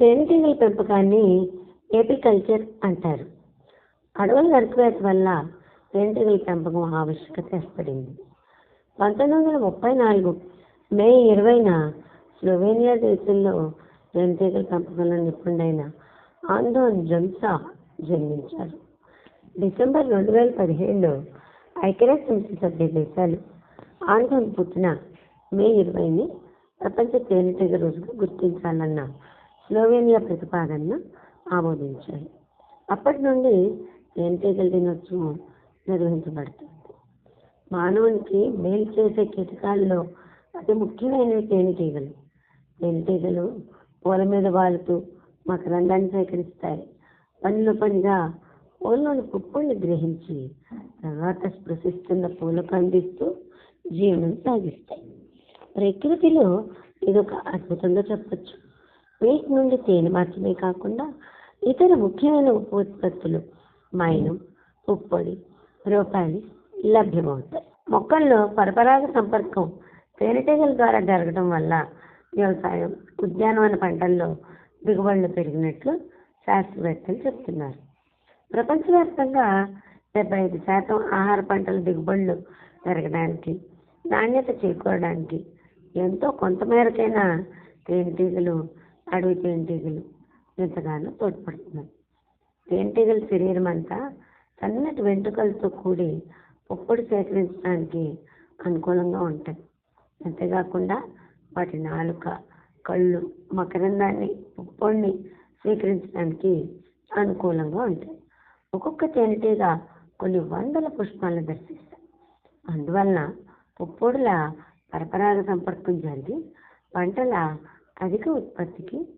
తేనెటీగల పెంపకాన్ని ఏపికల్చర్ అంటారు. అడవుల నరికివేత వల్ల తేనెటీగల పెంపకం ఆవశ్యకత ఏర్పడింది. పంతొమ్మిది వందల ముప్పై నాలుగు మే ఇరవైన స్లోవేనియా దేశంలో తేనెటీగల పెంపకంలో నిపుణుడైన ఆందోన్ జంసా జన్మించారు. డిసెంబర్ రెండు వేల పదిహేడులో ఐక్యరాజ్య సమితి సభ్య దేశాలు ఆందోన్ పుట్టిన మే ఇరవైని ప్రపంచ తేనెటీగ రోజుగా గుర్తించాలన్న స్లోవేనియా ప్రతిపాదనను ఆమోదించాయి అప్పటి నుండి తేనెటీగల దినోత్సవం నిర్వహించబడుతుంది. మానవునికి మేలు చేసే కీటకాల్లో అతి ముఖ్యమైనవి తేనెటీగలు. తేనెటీగలు పూల మీద వాలుతూ మకరందాన్ని సేకరిస్తాయి. పనిలో పనిగా పూలలోని పుప్పుల్ని గ్రహించి తర్వాత స్పృశిస్తున్న పూలకు అందిస్తూ జీవనం సాగిస్తాయి. ప్రకృతిలో ఇది ఒక అద్భుతంగా చెప్పచ్చు. వీటి నుండి తేనె మాత్రమే కాకుండా ఇతర ముఖ్యమైన ఉప ఉత్పత్తులు మైనం పుప్పొడి రూపాయలు లభ్యమవుతాయి. మొక్కల్లో పరపరాగ సంపర్కం తేనెటీగల ద్వారా జరగడం వల్ల వ్యవసాయం ఉద్యానవన పంటల్లో దిగుబడులు పెరిగినట్లు శాస్త్రవేత్తలు చెప్తున్నారు. ప్రపంచవ్యాప్తంగా డెబ్బై ఐదు శాతం ఆహార పంటల దిగుబడులు పెరగడానికి నాణ్యత చేకూరడానికి ఎంతో కొంతమేరకైనా తేనెటీగలు అడవి తేనెటీగలు ఎంతగానో తోడ్పడుతున్నాయి. తేనెటీగల శరీరం అంతా సన్నటి వెంట్రుకలతో కూడి పుప్పొడి సేకరించడానికి అనుకూలంగా ఉంటాయి. అంతేకాకుండా వాటి నాలుక కళ్ళు మకరందాన్ని పుప్పొడిని స్వీకరించడానికి అనుకూలంగా ఉంటాయి. ఒక్కొక్క తేనెటీగ కొన్ని వందల పుష్పాలను దర్శిస్తాయి. అందువలన పుప్పొడుల పరపరాగ సంపర్కం జరిగి పంటల అధిక ఉత్పత్తికి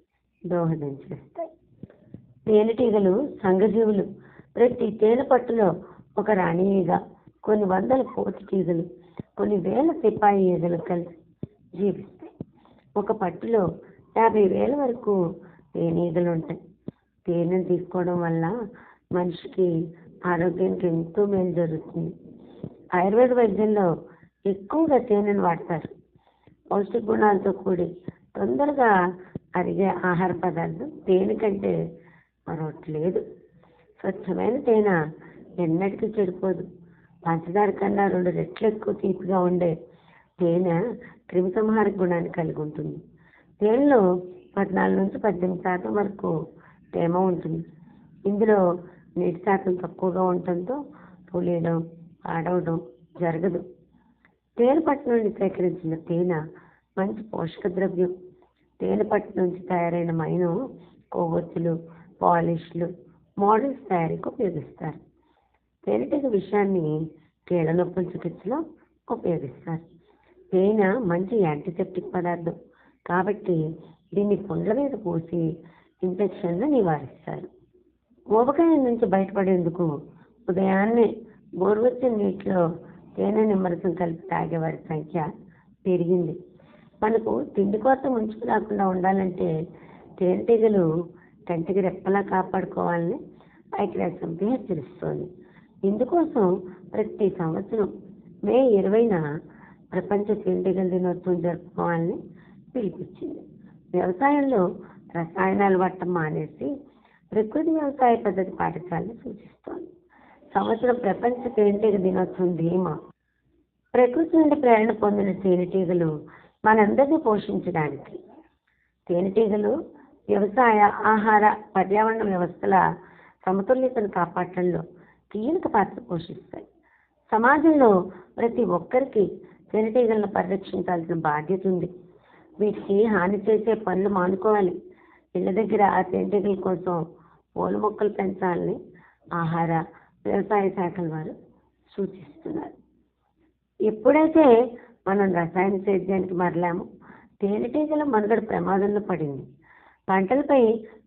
దోహదం చేస్తాయి. తేనెటీగలు సంఘజీవులు ప్రతి తేనె పట్టులో ఒక రాణి ఈగ కొన్ని వందల పోతి తీగలు కొన్ని వేల సిపాయి ఈగలు కలిసి జీవిస్తాయి. ఒక పట్టులో యాభై వేల వరకు తేనీగలు ఉంటాయి. తేనెను తీసుకోవడం వల్ల మనిషికి ఆరోగ్యానికి ఎంతో మేలు జరుగుతుంది. ఆయుర్వేద వైద్యంలో ఎక్కువగా తేనెను వాడతారు. పౌష్టిక గుణాలతో కూడి తొందరగా అరిగే ఆహార పదార్థం తేనె కంటే మరొకటి లేదు. స్వచ్ఛమైన తేనె ఎన్నటికీ చెడిపోదు. పంచదార కన్నా రెండు రెట్లు ఎక్కువ తీపిగా ఉండే తేనె క్రిమిసంహారక గుణాన్ని కలిగి ఉంటుంది. తేనెలో పద్నాలుగు నుంచి పద్దెనిమిది శాతం వరకు తేమ ఉంటుంది. ఇందులో నీటి శాతం తక్కువగా ఉండటంతో పులియడం పాడవడం జరగదు. తేనె పట్టు నుండి సేకరించిన తేనె మంచి పోషక ద్రవ్యం తేనెపట్టు నుంచి తయారైన మైను కొవ్వొత్తులు పాలిష్లు మోడల్స్ తయారీకి ఉపయోగిస్తారు. తేనెటీగ విషయాన్ని కీళ్ళ నొప్పుల చికిత్సలో ఉపయోగిస్తారు. తేనె మంచి యాంటీసెప్టిక్ పదార్థం కాబట్టి దీన్ని పుండ్ల మీద పోసి ఇన్ఫెక్షన్ను నివారిస్తారు. ఊబకాయ నుంచి బయటపడేందుకు ఉదయాన్నే గోరువెచ్చని నీటిలో తేనె నిమ్మరసం కలిపి తాగేవారి సంఖ్య పెరిగింది. మనకు తిండి కోత ఉంచుకురాకుండా ఉండాలంటే తేనెటీగలు కంటికి రెప్పలా కాపాడుకోవాలని ఐక్యరాజ్యం హెచ్చరిస్తోంది ఇందుకోసం ప్రతి సంవత్సరం మే ఇరవైన ప్రపంచ తేనెటీగల దినోత్సవం జరుపుకోవాలని పిలిపించింది. వ్యవసాయంలో రసాయనాలు వాడటం మానేసి ప్రకృతి వ్యవసాయ పద్ధతి పాటించాలని సూచిస్తోంది. సంవత్సరం ప్రపంచ తేనెటీగ దినోత్సవం ధీమా. ప్రకృతి నుండి ప్రేరణ పొందిన తేనెటీగలు మనందరినీ పోషించడానికి. తేనెటీగలు వ్యవసాయ ఆహార పర్యావరణ వ్యవస్థల సమతుల్యతను కాపాడటంలో కీలక పాత్ర పోషిస్తాయి. సమాజంలో ప్రతి ఒక్కరికి తేనెటీగలను పరిరక్షించాల్సిన బాధ్యత ఉంది. వీటికి హాని చేసే పనులు మానుకోవాలి. ఇళ్ళ దగ్గర ఆ తేనెటీగల కోసం పూల మొక్కలు పెంచాలని ఆహార వ్యవసాయ శాఖల వారు సూచిస్తున్నారు. ఎప్పుడైతే మనం రసాయన సేద్యానికి మరలాము. తేనెటీగల మనుగడ ప్రమాదంలో పడింది. పంటలపై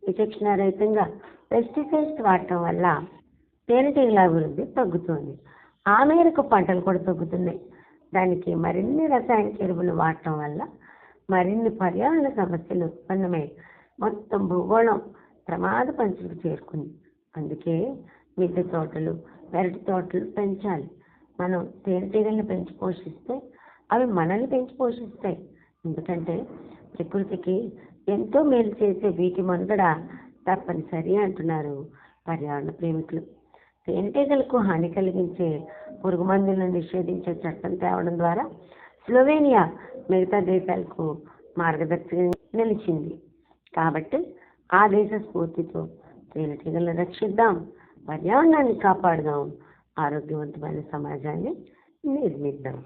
విచక్షణారహితంగా పెస్టిసైడ్స్ వాడటం వల్ల తేనెటీగల అభివృద్ధి తగ్గుతుంది. ఆ మేరకు పంటలు కూడా తగ్గుతున్నాయి. దానికి మరిన్ని రసాయనిక ఎరువులు వాడటం వల్ల మరిన్ని పర్యావరణ సమస్యలు ఉత్పన్నమై మొత్తం భూగోళం ప్రమాద పంచులకు చేరుకుంది. అందుకే మిద్దె తోటలు పెరటి తోటలు పెంచాలి. మనం తేనెటీగలను పెంచి పోషిస్తే అవి మనల్ని పెంచి పోషిస్తాయి ఎందుకంటే ప్రకృతికి ఎంతో మేలు చేసే వీటి మనుగడ తప్పనిసరి అంటున్నారు పర్యావరణ ప్రేమికులు. తేనెటీగలకు హాని కలిగించే పురుగు మందులను నిషేధించే చట్టం తేవడం ద్వారా స్లోవేనియా మిగతా దేశాలకు మార్గదర్శకం నిలిచింది. కాబట్టి ఆ దేశ స్ఫూర్తితో తేనెటీగలను రక్షిద్దాం పర్యావరణాన్ని కాపాడుదాం ఆరోగ్యవంతమైన సమాజాన్ని నిర్మిద్దాం.